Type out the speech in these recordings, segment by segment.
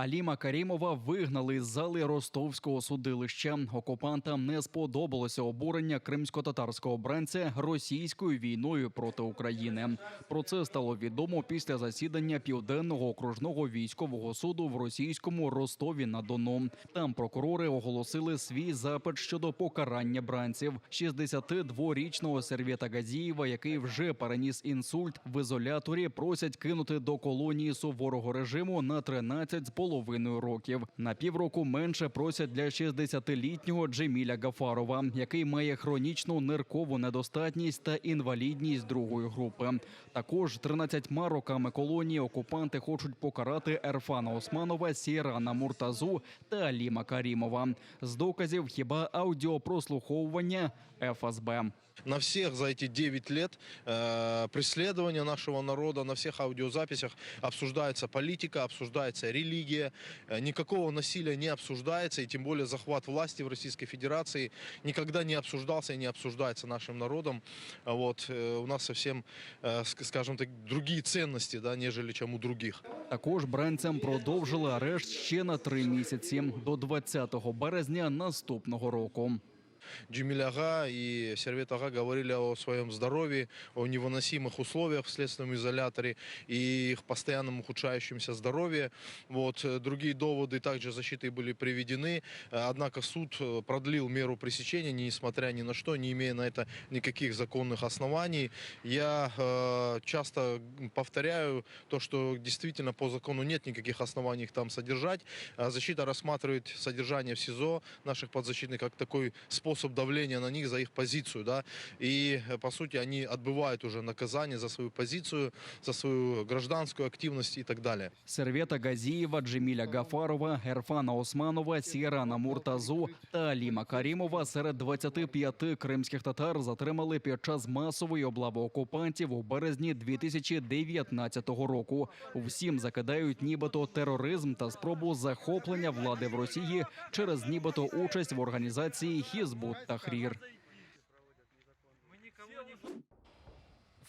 Аліма Карімова вигнали з зали ростовського судилища. Окупантам не сподобалося обурення кримсько-татарського бранця російською війною проти України. Про це стало відомо після засідання південного окружного військового суду в російському Ростові на Дону. Там прокурори оголосили свій запит щодо покарання бранців. 62-річного Сервєта Газієва, який вже переніс інсульт в ізоляторі, просять кинути до колонії суворого режиму на 13 з половиною років. На півроку менше просять для 60-літнього Джеміля Гафарова, який має хронічну ниркову недостатність та інвалідність другої групи. Також 13 роками колонії окупанти хочуть покарати Ерфана Османова, Сірана Муртазу та Аліма Карімова. З доказів хіба аудіопрослуховування ФСБ. На всех за эти 9 лет э, преследования нашего народа, на всех аудиозаписях обсуждается политика, обсуждается религия, э, никакого насилия не обсуждается, и тем более захват власти в Российской Федерации никогда не обсуждался и не обсуждается нашим народом. А Вот, э, у нас совсем, э, ск- скажем так, другие ценности, да, нежели чем у других. Також бранцям продовжили арешт ще на три місяці до 20 березня наступного року. Джемиль и Сервет Ага говорили о своем здоровье, о невыносимых условиях в следственном изоляторе и их постоянном ухудшающемся здоровье. Вот. э, Другие доводы также защиты были приведены, э, однако суд э, продлил меру пресечения, несмотря ни на что, не имея на это никаких законных оснований. Я э, часто повторяю то, что действительно по закону нет никаких оснований их там содержать. А Защита рассматривает содержание в СИЗО наших подзащитных как такой способ давления на них за их позицию. Да? И, э, по сути, они отбывают уже наказание за свою позицию, за свою гражданскую активность и так далее. Сервета Газієва, Джеміля Гафарова, Ерфана Османова, Сірана Муртазу та Аліма Карімова серед 25 кримських татар затримали під час масової облави окупантів у березні 2019 року. Всім закидають нібито тероризм та спробу захоплення влади в Росії через нібито участь в організації Хізбут Тахрір.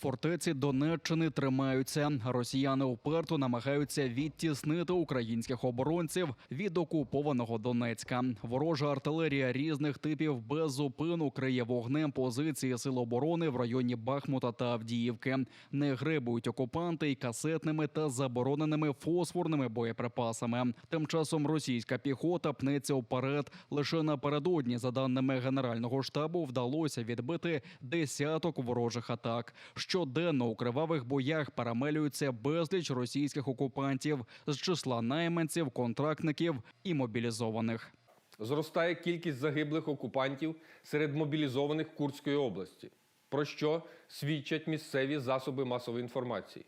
Фортеці Донеччини тримаються. Росіяни уперто намагаються відтіснити українських оборонців від окупованого Донецька. Ворожа артилерія різних типів без зупину криє вогнем позиції сил оборони в районі Бахмута та Авдіївки. Не гребують окупанти й касетними та забороненими фосфорними боєприпасами. Тим часом російська піхота пнеться вперед. Лише напередодні, за даними генерального штабу, вдалося відбити десяток ворожих атак. Щоденно у кривавих боях перемелюються безліч російських окупантів з числа найманців, контрактників і мобілізованих. Зростає кількість загиблих окупантів серед мобілізованих Курської області, про що свідчать місцеві засоби масової інформації.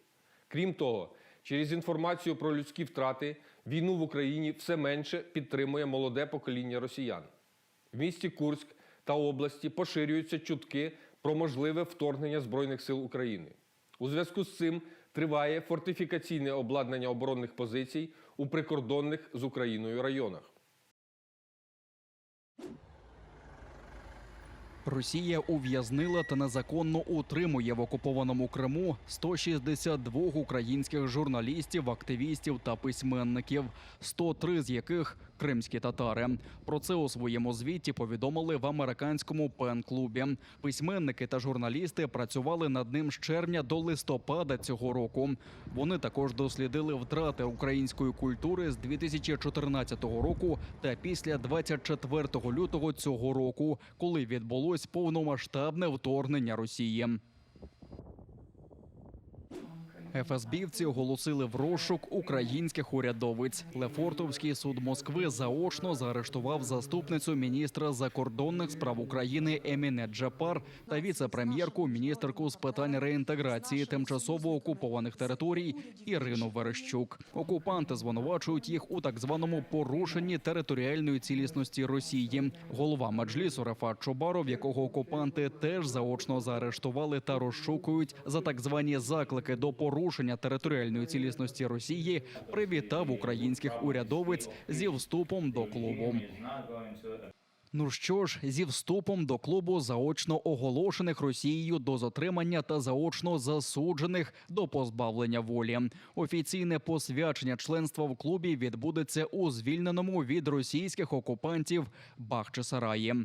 Крім того, через інформацію про людські втрати війну в Україні все менше підтримує молоде покоління росіян. В місті Курськ та області поширюються чутки про можливе вторгнення Збройних сил України. У зв'язку з цим триває фортифікаційне обладнання оборонних позицій у прикордонних з Україною районах. Росія ув'язнила та незаконно утримує в окупованому Криму 162 українських журналістів, активістів та письменників, 103 з яких кримські татари. Про це у своєму звіті повідомили в американському пен-клубі. Письменники та журналісти працювали над ним з червня до листопада цього року. Вони також дослідили втрати української культури з 2014 року та після 24 лютого цього року, коли відбулось повномасштабне вторгнення Росії. ФСБівці оголосили в розшук українських урядовиць. Лефортовський суд Москви заочно заарештував заступницю міністра закордонних справ України Еміне Джапар та віце-прем'єрку, міністерку з питань реінтеграції тимчасово окупованих територій Ірину Верещук. Окупанти звинувачують їх у так званому порушенні територіальної цілісності Росії. Голова меджлісу Рафат Чубаров, якого окупанти теж заочно заарештували та розшукують за так звані заклики до порушення територіальної цілісності Росії, привітав українських урядовиць зі вступом до клубу. Ну що ж, зі вступом до клубу заочно оголошених Росією до затримання та заочно засуджених до позбавлення волі. Офіційне посвячення членства в клубі відбудеться у звільненому від російських окупантів Бахчисараї.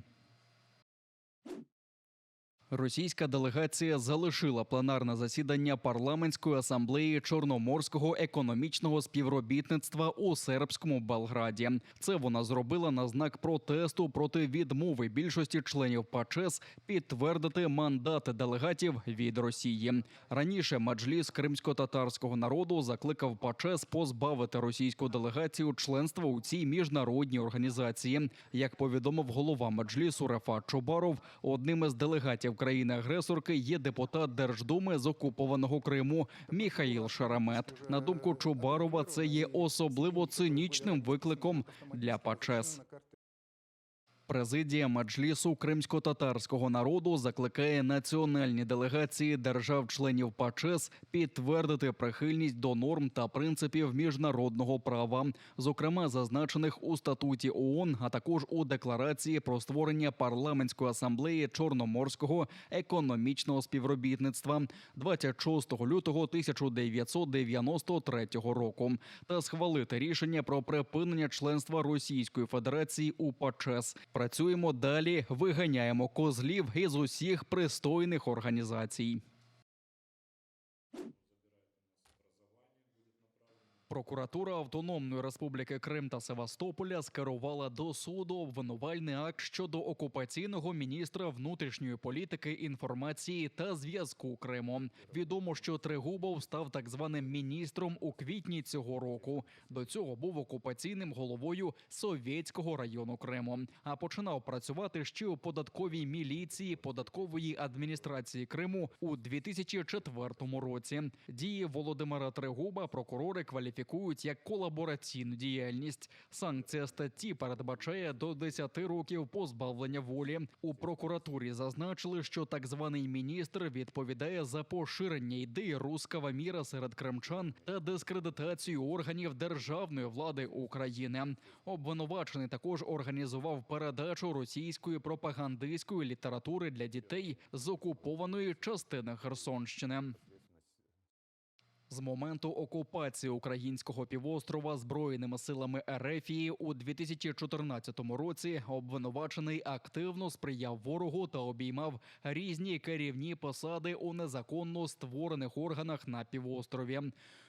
Російська делегація залишила пленарне засідання парламентської асамблеї Чорноморського економічного співробітництва у сербському Белграді. Це вона зробила на знак протесту проти відмови більшості членів ПАЧЕС підтвердити мандати делегатів від Росії. Раніше Меджліс кримсько-татарського народу закликав ПАЧЕС позбавити російську делегацію членства у цій міжнародній організації. Як повідомив голова Меджлісу Рефат Чубаров, одним із делегатів країни-агресорки є депутат Держдуми з окупованого Криму Міхаїл Шарамет. На думку Чубарова, це є особливо цинічним викликом для ПАЧЕС. Президія Меджлісу кримсько-татарського народу закликає національні делегації держав-членів ПАЧЕС підтвердити прихильність до норм та принципів міжнародного права, зокрема зазначених у статуті ООН, а також у декларації про створення парламентської асамблеї Чорноморського економічного співробітництва 26 лютого 1993 року, та схвалити рішення про припинення членства Російської Федерації у ПАЧЕС. Працюємо далі, виганяємо козлів із усіх пристойних організацій. Прокуратура Автономної Республіки Крим та Севастополя скерувала до суду обвинувальний акт щодо окупаційного міністра внутрішньої політики, інформації та зв'язку Криму. Відомо, що Тригубов став так званим міністром у квітні цього року. До цього був окупаційним головою Совєтського району Криму. А починав працювати ще у податковій міліції податкової адміністрації Криму у 2004 році. Дії Володимира Тригуба прокурори кваліфікують як колабораційну діяльність. Санкція статті передбачає до 10 років позбавлення волі. У прокуратурі зазначили, що так званий міністр відповідає за поширення ідеї рускава міра серед кримчан та дискредитацію органів державної влади України. Обвинувачений також організував передачу російської пропагандистської літератури для дітей з окупованої частини Херсонщини. З моменту окупації українського півострова збройними силами Ерефії у 2014 році обвинувачений активно сприяв ворогу та обіймав різні керівні посади у незаконно створених органах на півострові.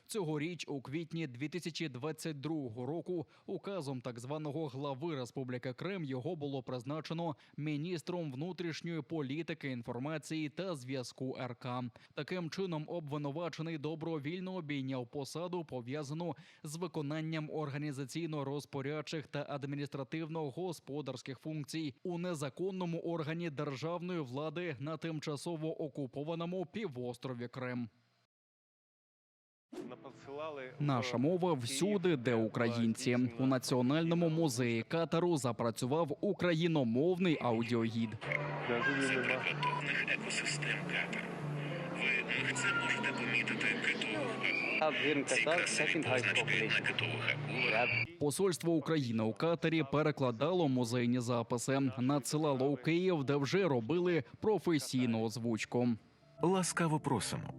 Цьогоріч, у квітні 2022 року, указом так званого глави Республіки Крим його було призначено міністром внутрішньої політики, інформації та зв'язку РК. Таким чином, обвинувачений добровільно обійняв посаду, пов'язану з виконанням організаційно-розпорядчих та адміністративно-господарських функцій у незаконному органі державної влади на тимчасово окупованому півострові Крим. Наша мова всюди, де українці у національному музеї Катару запрацював україномовний аудіогід. екосистем Катар. Ви легце можете помітити китових. Посольство України у Катарі перекладало музейні записи, надсилало у Київ, де вже робили професійну озвучку. Ласкаво просимо.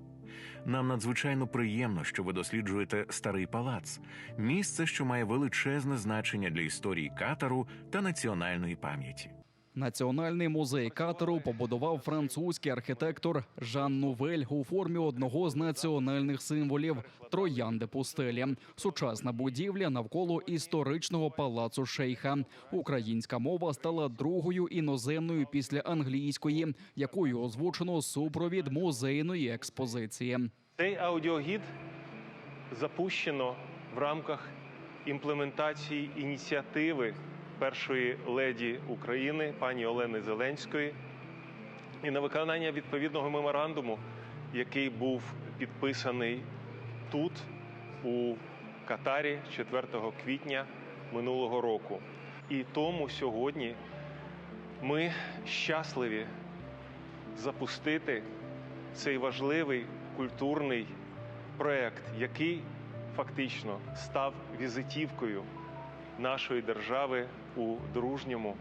Нам надзвичайно приємно, що ви досліджуєте старий палац, місце, що має величезне значення для історії Катару та національної пам'яті. Національний музей Катару побудував французький архітектор Жан Нувель у формі одного з національних символів троянди пустелі. Сучасна будівля навколо історичного палацу шейха. Українська мова стала другою іноземною після англійської, якою озвучено супровід музейної експозиції. Цей аудіогід запущено в рамках імплементації ініціативи першої леді України пані Олени Зеленської і на виконання відповідного меморандуму, який був підписаний тут, у Катарі 4 квітня минулого року. І тому сьогодні ми щасливі запустити цей важливий культурний проект, який фактично став візитівкою нашої держави у дружньому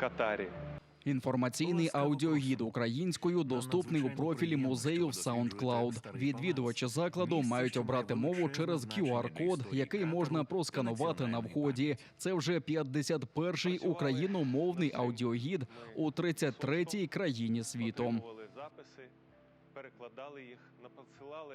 Катарі. Інформаційний аудіогід українською доступний у профілі музею в SoundCloud. Відвідувачі закладу мають обрати мову через QR-код, який можна просканувати на вході. Це вже 51-й україномовний аудіогід у 33-й країні світу. Записи, перекладали їх, напосилали.